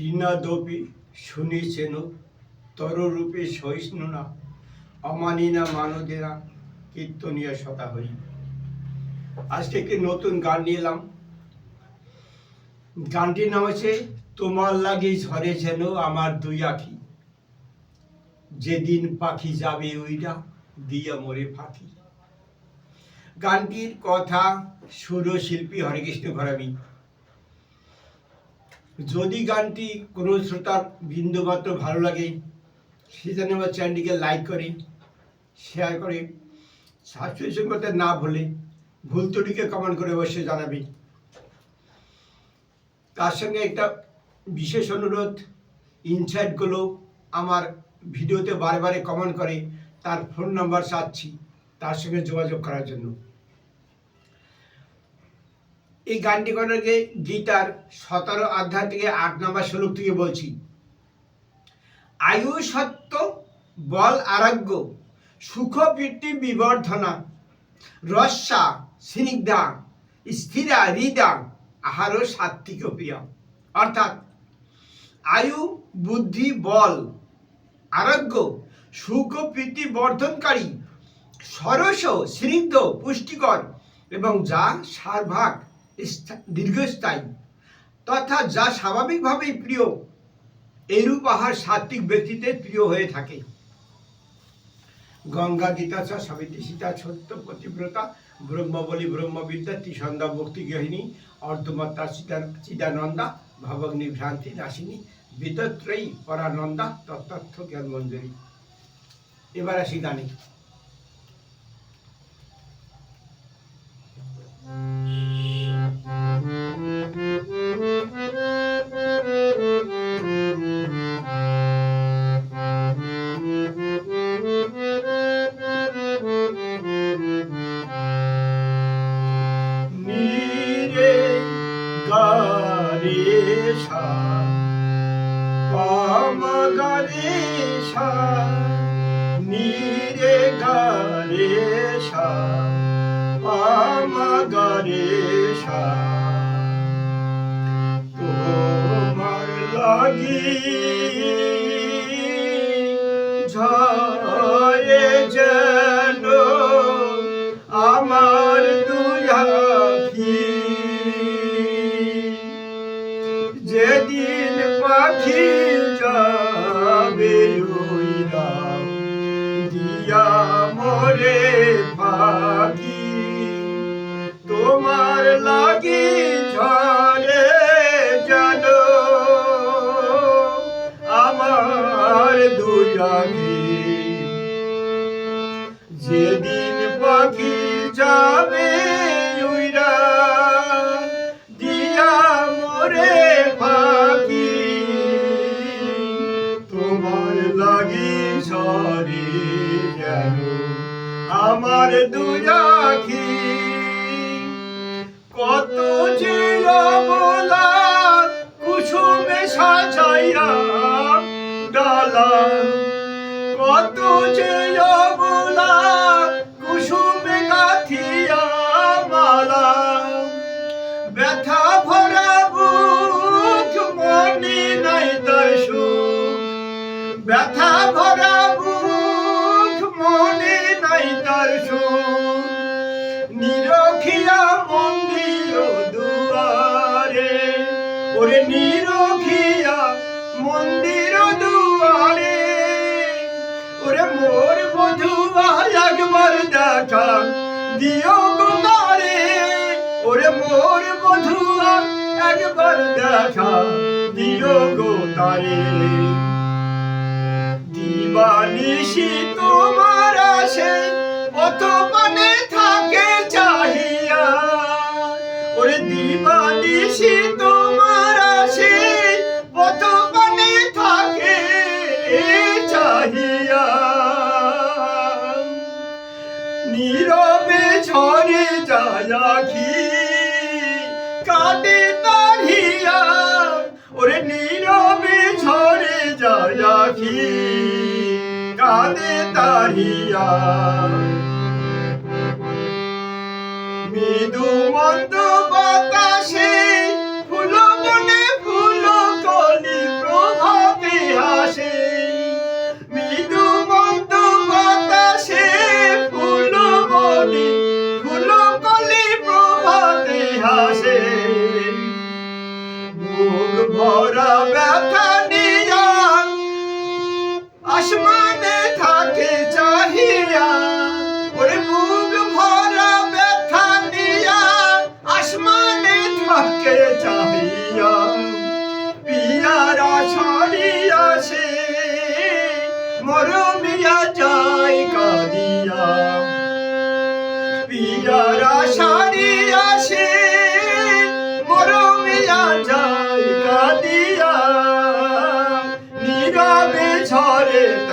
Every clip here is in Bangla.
তৃণাদপি শুনিছেন? তররূপে সহিষ্ণু না অমানিনা মানদেনা কীর্তনীয় শতা হই আজকে একটি নতুন গান নিয়ে এলাম গানটির নাম হচ্ছে, তোমার লাগে ঝরে যেন আমার দুই আখি। যেদিন পাখি যাবে ওইটা দিয়া মোরে ফাঁকি। গানটির কথা সুর শিল্পী হরেকৃষ্ণ ঘরামি যদি গানটি কোনো শ্রোতার বিন্দুমাত্র ভালো লাগে সেজন্য আমার চ্যানেলটিকে লাইক করে শেয়ার করে সাবস্ক্রিপশন করতে না ভুলে ভুল ত্রুটিকে কমেন্ট করে অবশ্যই জানাবে। তার সঙ্গে একটা বিশেষ অনুরোধ ইনসাইটগুলো আমার ভিডিওতে বারে বারে কমেন্ট করে, তার ফোন নাম্বার চাচ্ছি, তার সঙ্গে যোগাযোগ করার জন্য। এই গানটি আগে গীতার সতেরো অধ্যায় থেকে আট নম্বর শ্লোক থেকে বলছি। আয়ু সত্য বল আরোগ্য, সুখ বৃত্তি বিবর্ধনা রস্যা স্নিগ্ধা, স্থিরা হৃদা, আহারও সাত্বিক প্রিয়। অর্থাৎ আয়ু, বুদ্ধি, বল, আরোগ্য, সুখ প্রীতি বর্ধনকারী, সরস স্নিগ্ধ, পুষ্টিকর এবং যা সারভাগ। দীর্ঘস্থায়ী, তথা যা স্বাভাবিকভাবেই প্রিয় এরূপ আহার সাত্বিক ব্যক্তিদের প্রিয় হয়ে থাকে। গঙ্গা, গীতা, চ সীতা, সত্য, পতিব্রতা, ব্রহ্মবলী, ব্রহ্মবিদ্যা, ত্রিসন্ধ্যা, ভক্তি গৃহিণী, অর্ধমাত্রা চিদা চিদানন্দা, ভবগ্নি, ভ্রান্তি নাশিনী বিদত্রয়ী পরানন্দা তত্ত্ব জ্ঞান মঞ্জুরি এবার আসি গানে। সা গারে সা নীরে গারে সা গারে সা তোমার লাগি ঝরে যেন যেদিন পাখি যাবে উইরা দিয়া মরে পাখি। তোমার লাগি ঝরে যেন, আমার দুয়াখি যেদিন পাখি যাবে আমার দুয়াখি কত যে বলা কুসুমে সাজাইয়া ডালা কত যে বলা কুসুমে কাথিয়া মালা ব্যথা ভরা বুক, মনে নাই তার ব্যথা দিও গোদারে ওরে মোর বধুয়া একবার দিবানিশি তোমার আসে অত মনে থাকে আখি কাটে তারিয়া ওরে নীরবে ঝরে যায় আখি। কাঁদে তারিয়া মৃদু মন্দ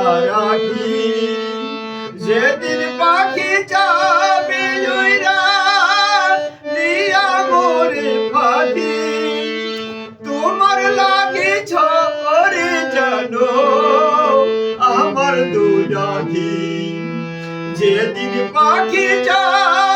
ঝরে যেদিন পাখি যাবে জয়রা দিয়া মোরে ফাঁকি। তোমার লাগে ছরে জানো আমার দুরাধি যেদিন পাখি যাবে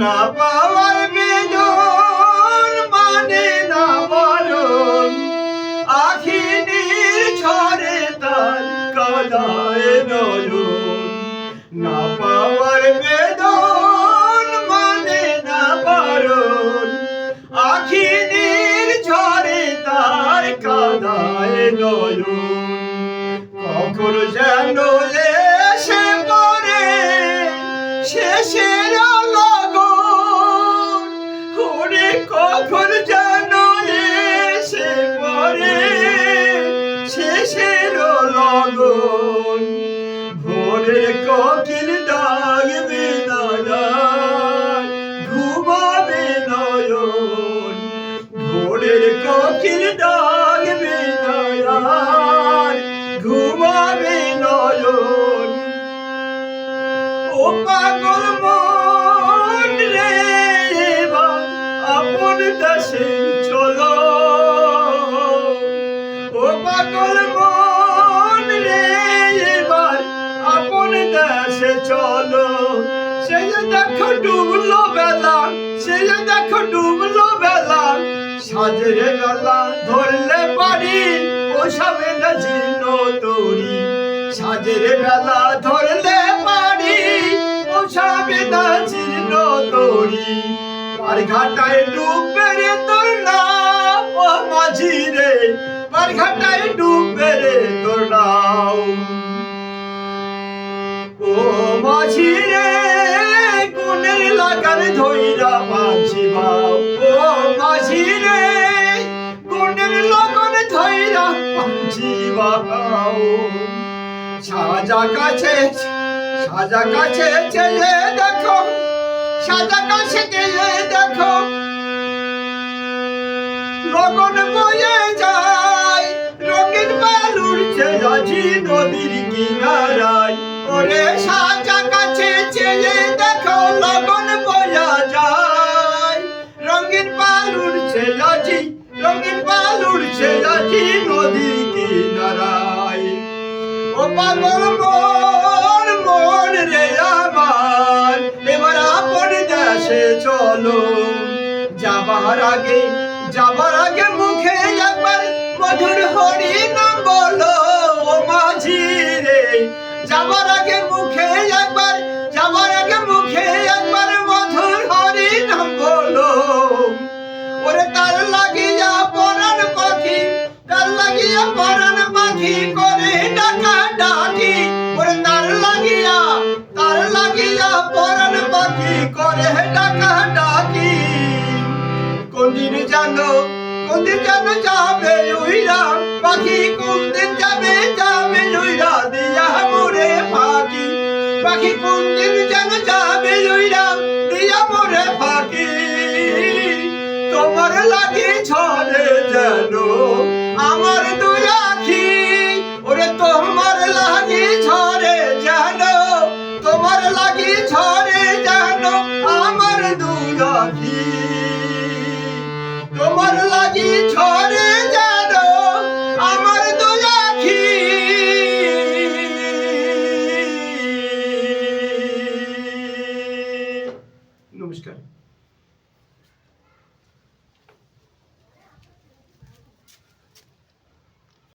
না পাওয়ার বেদন মানে না বারণ। আখিনীর ছড়ে তার কাদায় নরুন না পাওয়ার বেদন পাগল চলো। ও চলো। দেখো বেলা দেখো বেলা, সাজের বেলা ধরলে পারি ও সবে না জীর্ণ তরি সাজের বেলা ধরলে পার ঘাটায় ডুববে রে তোর নাম ও মাঝি রে পার ঘাটায় ডুববে রে তোর নাম ও মাঝি রে কোনের লাগার ধইরা মাঝি বাও ও মাঝি রে কোনের লগন ধইরা মাঝি বাও সাজা কাছে সাজা কাছে চেয়ে দেখো। সাজা কাছে চেয়ে দেখো। লগন বয়ে যায়, রঙিন বালুর চেয়াছি নদীর কিনারায়। ওরে সাজা কাছে চেয়ে দেখো লগন বয়া যায়। রঙিন বালুর চেয়াছি রঙিন বালুর চেয়াছি নদীর কিনারায়। ও পাগল যাবার আগে যাবার আগে মুখে একবার মধুর হরি নাম বলো, ও মাঝি রে। যাবার আগে মুখে একবার যাবার আগে মুখে একবার মধুর হরি নাম বলো। ওরে তার লাগিয়া পরাণ পাখি তার লাগিয়া পরাণ পাখি করে ডাকা ডাকি। ওরে তার লাগিয়া তার লাগিয়া পরাণ পাখি করে ডাকা ডাকি। কোনদিন জানো কোনদিন জানো, যাবে উইরা পাখি কোনদিন যাবে যাবে উইরা দিয়া মোরে পাখি পাখি কোনদিন জানো, যাবে উইরা দিয়া মোরে পাখি তোমার লাগে ছড়ে জানো আমার